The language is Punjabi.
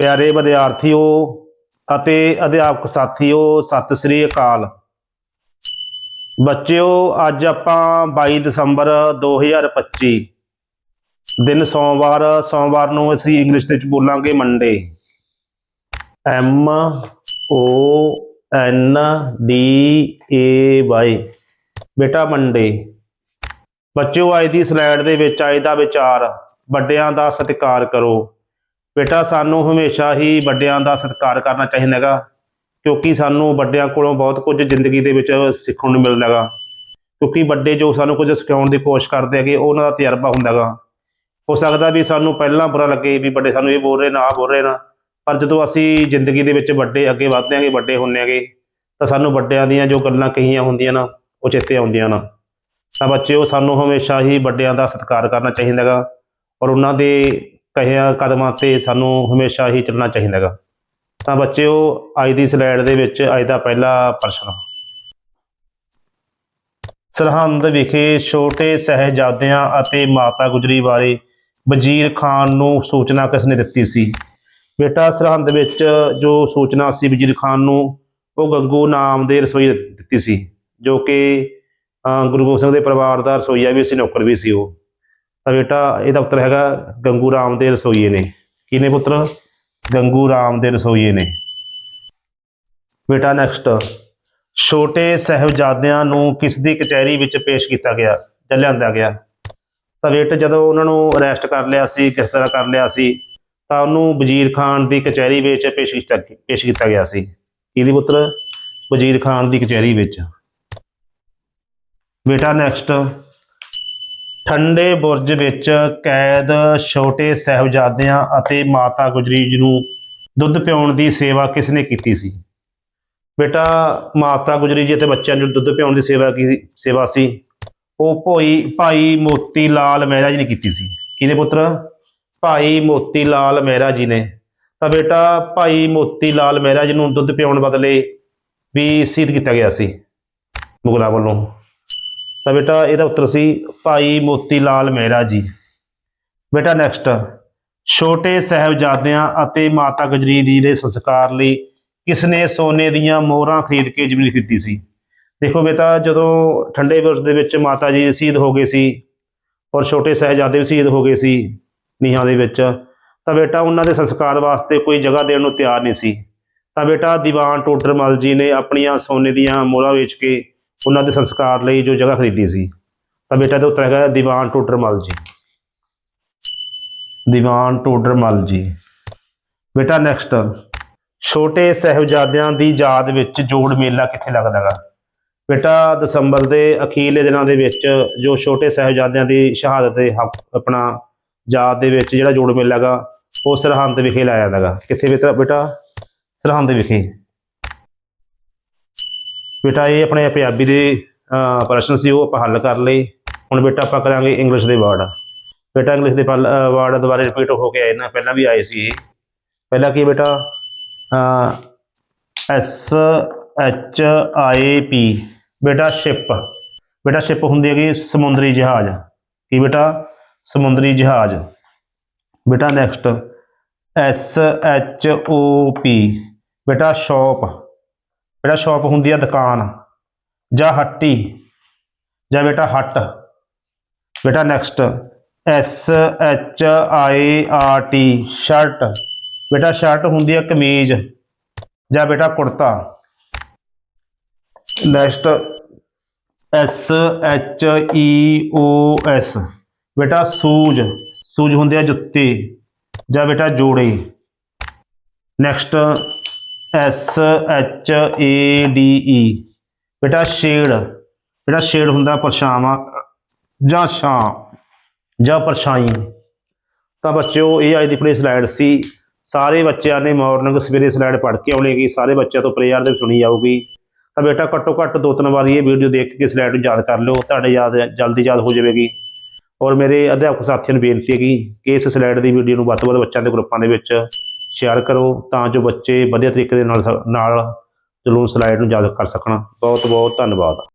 ਪਿਆਰੇ ਵਿਦਿਆਰਥੀਓ ਅਤੇ ਅਧਿਆਪਕ ਸਾਥੀਓ, ਸਤਿ ਸ੍ਰੀ ਅਕਾਲ। ਬੱਚਿਓ, ਅੱਜ ਆਪਾਂ 22 ਦਸੰਬਰ 2025 ਦਿਨ ਸੋਮਵਾਰ ਸੋਮਵਾਰ ਨੂੰ ਅਸੀਂ ਇੰਗਲਿਸ਼ ਦੇ ਵਿੱਚ ਬੋਲਾਂਗੇ Monday M O N D A Y ਬੇਟਾ ਮੰਡੇ ਬੱਚਿਓ, ਅੱਜ ਦੀ ਸਲਾਈਡ ਦੇ ਵਿੱਚ ਆਏ ਦਾ ਵਿਚਾਰ ਵੱਡਿਆਂ ਦਾ ਸਤਿਕਾਰ ਕਰੋ। ਬੇਟਾ, ਸਾਨੂੰ ਹਮੇਸ਼ਾ ਹੀ ਵੱਡਿਆਂ ਦਾ ਸਤਿਕਾਰ ਕਰਨਾ ਚਾਹੀਦਾ ਹੈਗਾ ਕਿਉਂਕਿ ਸਾਨੂੰ ਵੱਡਿਆਂ ਕੋਲੋਂ ਬਹੁਤ ਕੁਝ ਜ਼ਿੰਦਗੀ ਦੇ ਵਿੱਚ ਸਿੱਖਣ ਨੂੰ ਮਿਲਦਾ ਹੈਗਾ ਕਿਉਂਕਿ ਵੱਡੇ ਜੋ ਸਾਨੂੰ ਕੁਝ ਸਿਖਾਉਣ ਦੀ ਕੋਸ਼ਿਸ਼ ਕਰਦੇ ਹੈਗੇ, ਉਹਨਾਂ ਦਾ ਤਜਰਬਾ ਹੁੰਦਾ ਹੈਗਾ ਹੋ ਸਕਦਾ ਵੀ ਸਾਨੂੰ ਪਹਿਲਾਂ ਬੁਰਾ ਲੱਗੇ ਵੀ ਵੱਡੇ ਸਾਨੂੰ ਇਹ ਬੋਲ ਰਹੇ ਨਾ, ਆਹ ਬੋਲ ਰਹੇ ਨਾ, ਪਰ ਜਦੋਂ ਅਸੀਂ ਜ਼ਿੰਦਗੀ ਦੇ ਵਿੱਚ ਵੱਡੇ ਅੱਗੇ ਵਧਦੇ ਆਂਗੇ ਵੱਡੇ ਹੁੰਨੇ ਆਂਗੇ ਤਾਂ ਸਾਨੂੰ ਵੱਡਿਆਂ ਦੀਆਂ ਜੋ ਗੱਲਾਂ ਕਹੀਆਂ ਹੁੰਦੀਆਂ ਨਾ, ਉਹ ਚੇਤੇ ਆਉਂਦੀਆਂ ਨਾ। ਤਾਂ ਬੱਚਿਓ, ਸਾਨੂੰ ਹਮੇਸ਼ਾ ਹੀ ਵੱਡਿਆਂ ਦਾ ਸਤਿਕਾਰ ਕਰਨਾ ਚਾਹੀਦਾ ਹੈਗਾ ਔਰ ਉਹਨਾਂ ਦੇ ਕਹਿਆ ਕਦਮਾਂ ਤੇ ਸਾਨੂੰ ਹਮੇਸ਼ਾ ਹੀ ਚੱਲਣਾ ਚਾਹੀਦਾ ਹੈਗਾ। ਤਾਂ ਬੱਚਿਓ, ਅੱਜ ਦੀ ਸਲਾਈਡ ਦੇ ਵਿੱਚ ਅੱਜ ਦਾ ਪਹਿਲਾ ਪ੍ਰਸ਼ਨ। ਸਰਹੰਦ ਵਿਖੇ ਛੋਟੇ ਸਹਿਜਾਦਿਆਂ ਅਤੇ ਮਾਤਾ ਗੁਜਰੀ ਬਾਰੇ ਵਜ਼ੀਰ ਖਾਨ ਨੂੰ ਸੂਚਨਾ ਕਿਸ ਨੇ ਦਿੱਤੀ ਸੀ? ਬੇਟਾ, ਸਰਹੰਦ ਵਿੱਚ ਜੋ ਸੂਚਨਾ ਸੀ ਵਜ਼ੀਰ ਖਾਨ ਨੂੰ, ਉਹ ਗੰਗੂ ਨਾਮ ਦੇ ਰਸੋਈ ਦਿੱਤੀ ਸੀ, ਜੋ ਕਿ ਗੁਰੂ ਗੋਬਿੰਦ ਸਿੰਘ ਦੇ ਪਰਿਵਾਰ ਦਾ ਰਸੋਈਆ ਵੀ ਸੀ, ਨੌਕਰ ਵੀ ਸੀ ਉਹ। ਤਾਂ ਬੇਟਾ ਇਹਦਾ ਉੱਤਰ ਹੈਗਾ ਗੰਗੂ ਰਾਮ ਦੇ ਰਸੋਈਏ ਨੇ। ਕਿਹਨੇ ਪੁੱਤਰ? ਗੰਗੂ ਰਾਮ ਦੇ ਰਸੋਈਏ ਨੇ। ਬੇਟਾ ਨੈਕਸਟ ਛੋਟੇ ਸਹਿਬਜ਼ਾਦਿਆਂ ਨੂੰ ਕਿਸ ਦੀ ਕਚਹਿਰੀ ਵਿੱਚ ਪੇਸ਼ ਕੀਤਾ ਗਿਆ ਜਾਂ ਲਿਆਂਦਾ ਗਿਆ? ਤਾਂ ਬੇਟਾ ਜਦੋਂ ਉਹਨਾਂ ਨੂੰ ਅਰੈਸਟ ਕਰ ਲਿਆ ਸੀ ਕਿਸ ਤਰ੍ਹਾਂ ਕਰ ਲਿਆ ਸੀ, ਤਾਂ ਉਹਨੂੰ ਵਜ਼ੀਰ ਖਾਨ ਦੀ ਕਚਹਿਰੀ ਵਿੱਚ ਪੇਸ਼ ਕੀਤਾ ਪੇਸ਼ ਕੀਤਾ ਗਿਆ ਸੀ। ਕਿਹਦੀ ਪੁੱਤਰ? ਵਜ਼ੀਰ ਖਾਨ ਦੀ ਕਚਹਿਰੀ ਵਿੱਚ। ਬੇਟਾ ਨੈਕਸਟ ਠੰਡੇ ਬੁਰਜ ਵਿੱਚ ਕੈਦ ਛੋਟੇ ਸਹਿਬਜ਼ਾਦਿਆਂ ਅਤੇ ਮਾਤਾ ਗੁਜਰੀ ਜੀ ਨੂੰ ਦੁੱਧ ਪਿਆਉਣ ਦੀ ਸੇਵਾ ਕਿਸ ਨੇ ਕੀਤੀ ਸੀ? ਬੇਟਾ, ਮਾਤਾ ਗੁਜਰੀ ਜੀ ਅਤੇ ਬੱਚਿਆਂ ਨੂੰ ਦੁੱਧ ਪਿਆਉਣ ਦੀ ਸੇਵਾ ਕੀ ਸੇਵਾ ਸੀ। ਉਹ ਭੋਈ, ਭਾਈ ਮੋਤੀ ਲਾਲ ਮਹਿਰਾ ਜੀ ਨੇ ਕੀਤੀ ਸੀ। ਕਿਹਨੇ ਪੁੱਤਰ? ਭਾਈ ਮੋਤੀ ਲਾਲ ਮਹਿਰਾ ਜੀ ਨੇ। ਤਾਂ ਬੇਟਾ, ਭਾਈ ਮੋਤੀ ਲਾਲ ਮਹਿਰਾ ਜੀ ਨੂੰ ਦੁੱਧ ਪਿਆਉਣ ਬਦਲੇ ਵੀ ਸ਼ਹੀਦ ਕੀਤਾ ਗਿਆ ਸੀ ਮੁਗਲਾਂ ਵੱਲੋਂ। ਤਾਂ ਬੇਟਾ ਇਹਦਾ ਉੱਤਰ ਸੀ, ਭਾਈ ਮੋਤੀ ਲਾਲ ਮਹਿਰਾ ਜੀ। ਬੇਟਾ ਨੈਕਸਟ ਛੋਟੇ ਸਹਿਬਜ਼ਾਦਿਆਂ ਅਤੇ ਮਾਤਾ ਗੁਜਰੀ ਜੀ ਦੇ ਸੰਸਕਾਰ ਲਈ ਕਿਸ ਨੇ ਸੋਨੇ ਦੀਆਂ ਮੋਹਰਾਂ ਖਰੀਦ ਕੇ ਜ਼ਮੀਨ ਖਰੀਦੀ ਸੀ? ਦੇਖੋ ਬੇਟਾ, ਜਦੋਂ ਠੰਡੇ ਬੁਰਜ ਦੇ ਵਿੱਚ ਮਾਤਾ ਜੀ ਸ਼ਹੀਦ ਹੋ ਗਏ ਸੀ ਔਰ ਛੋਟੇ ਸਹਿਬਜ਼ਾਦੇ ਵੀ ਸ਼ਹੀਦ ਹੋ ਗਏ ਸੀ ਨੀਹਾਂ ਦੇ ਵਿੱਚ, ਤਾਂ ਬੇਟਾ ਉਹਨਾਂ ਦੇ ਸੰਸਕਾਰ ਵਾਸਤੇ ਕੋਈ ਜਗ੍ਹਾ ਦੇਣ ਨੂੰ ਤਿਆਰ ਨਹੀਂ ਸੀ। ਤਾਂ ਬੇਟਾ ਦੀਵਾਨ ਟੋਡਰਮਲ ਜੀ ਨੇ ਆਪਣੀਆਂ ਸੋਨੇ ਦੀਆਂ ਮੋਹਰਾਂ ਵੇਚ ਕੇ ਉਹਨਾਂ ਦੇ ਸੰਸਕਾਰ ਲਈ ਜੋ ਜਗ੍ਹਾ ਖਰੀਦੀ ਸੀ। ਤਾਂ ਬੇਟਾ ਦਾ ਉੱਤਰ ਹੈਗਾ ਦੀਵਾਨ ਟੋਡਰਮਲ ਜੀ। ਦੀਵਾਨ ਟੋਡਰਮਲ ਜੀ। ਬੇਟਾ ਨੈਕਸਟ ਛੋਟੇ ਸਹਿਬਜ਼ਾਦਿਆਂ ਦੀ ਯਾਦ ਵਿੱਚ ਜੋੜ ਮੇਲਾ ਕਿੱਥੇ ਲੱਗਦਾ ਹੈਗਾ ਬੇਟਾ ਦਸੰਬਰ ਦੇ ਅਖੀਰਲੇ ਦਿਨਾਂ ਦੇ ਵਿੱਚ ਜੋ ਛੋਟੇ ਸਹਿਬਜ਼ਾਦਿਆਂ ਦੀ ਸ਼ਹਾਦਤ ਦੇ ਹੱਕ, ਆਪਣਾ ਯਾਦ ਦੇ ਵਿੱਚ ਜਿਹੜਾ ਜੋੜ ਮੇਲਾ ਹੈਗਾ ਉਹ ਸਰਹੰਦ ਵਿਖੇ ਲਾਇਆ ਜਾਂਦਾ ਹੈਗਾ ਕਿੱਥੇ ਬੇਟਾ? ਬੇਟਾ ਸਰਹੰਦ ਵਿਖੇ। ਬੇਟਾ, ਇਹ ਆਪਣੇ ਪੰਜਾਬੀ ਦੇ ਪ੍ਰਸ਼ਨ ਸੀ, ਉਹ ਆਪਾਂ ਹੱਲ ਕਰ ਲਏ। ਹੁਣ ਬੇਟਾ, ਆਪਾਂ ਕਰਾਂਗੇ ਇੰਗਲਿਸ਼ ਦੇ ਵਰਡ ਬੇਟਾ ਇੰਗਲਿਸ਼ ਦੇ ਵਰਡ ਦੁਬਾਰਾ ਰਿਪੀਟ ਹੋ ਕੇ ਆਏ ਨਾ, ਪਹਿਲਾਂ ਵੀ ਆਏ ਸੀ ਇਹ। ਪਹਿਲਾ ਕੀ ਬੇਟਾ? ਐਸ ਐਚ ਆਈ ਪੀ ਬੇਟਾ ਸ਼ਿਪ ਬੇਟਾ ਸ਼ਿਪ ਹੁੰਦੀ ਹੈਗੀ ਸਮੁੰਦਰੀ ਜਹਾਜ਼। ਕੀ ਬੇਟਾ? ਸਮੁੰਦਰੀ ਜਹਾਜ਼। ਬੇਟਾ next S H O P ਬੇਟਾ ਸ਼ਾਪ ਬੇਟਾ ਸ਼ਾਪ ਹੁੰਦੀ ਆ ਦੁਕਾਨ, ਜਾਂ ਹੱਟੀ, ਜਾਂ ਬੇਟਾ ਹੱਟ, ਬੇਟਾ next, S, H, I, R, T, shirt, ਬੇਟਾ ਸ਼ਰਟ ਹੁੰਦੀ ਹੈ ਕਮੀਜ਼, ਜਾਂ ਬੇਟਾ ਕੁੜਤਾ। Next, S, H, O, E, S, ਬੇਟਾ ਸੂਜ ਸੂਜ ਹੁੰਦੇ ਆ ਜੁੱਤੀ, ਜਾਂ ਬੇਟਾ ਜੋੜੇ। Next S H A D E ਬੇਟਾ ਸ਼ੇਡ ਬੇਟਾ ਸ਼ੇਡ ਹੁੰਦਾ ਪਰਛਾਵਾਂ, ਜਾਂ ਛਾਂ, ਜਾਂ ਪਰਛਾਈ। ਤਾਂ ਬੱਚਿਓ, ਇਹ ਅੱਜ ਦੀ ਪਲੇ ਸਲਾਈਡ ਸੀ। ਸਾਰੇ ਬੱਚਿਆਂ ਨੇ ਮਾਰਨਿੰਗ ਸਵੇਰੇ ਸਲਾਈਡ ਪੜ੍ਹ ਕੇ ਆਉਣੀ ਹੈਗੀ। ਸਾਰੇ ਬੱਚਿਆਂ ਤੋਂ ਪ੍ਰੇਅਰ ਦੇ ਸੁਣੀ ਜਾਊਗੀ। ਤਾਂ ਬੇਟਾ ਘੱਟੋ ਘੱਟ ਦੋ ਤਿੰਨ ਵਾਰੀ ਇਹ ਵੀਡੀਓ ਦੇਖ ਕੇ ਸਲਾਈਡ ਨੂੰ ਯਾਦ ਕਰ ਲਿਓ। ਤੁਹਾਡੇ ਯਾਦ ਜਲਦੀ ਯਾਦ ਹੋ ਜਾਵੇਗੀ। ਔਰ ਮੇਰੇ ਅਧਿਆਪਕ ਸਾਥੀਆਂ ਨੂੰ ਬੇਨਤੀ ਹੈਗੀ ਕਿ ਇਸ ਸਲਾਈਡ ਦੀ ਵੀਡੀਓ ਨੂੰ ਵੱਧ ਤੋਂ ਵੱਧ ਬੱਚਿਆਂ ਦੇ ਗਰੁੱਪਾਂ ਦੇ ਵਿੱਚ ਸ਼ੇਅਰ ਕਰੋ ਤਾਂ ਜੋ ਬੱਚੇ ਵਧੀਆ ਤਰੀਕੇ ਦੇ ਨਾਲ ਸ- ਨਾਲ ਚਲੋ ਸਲਾਈਡ ਨੂੰ ਯਾਦ ਕਰ ਸਕਣ। ਬਹੁਤ ਬਹੁਤ ਧੰਨਵਾਦ।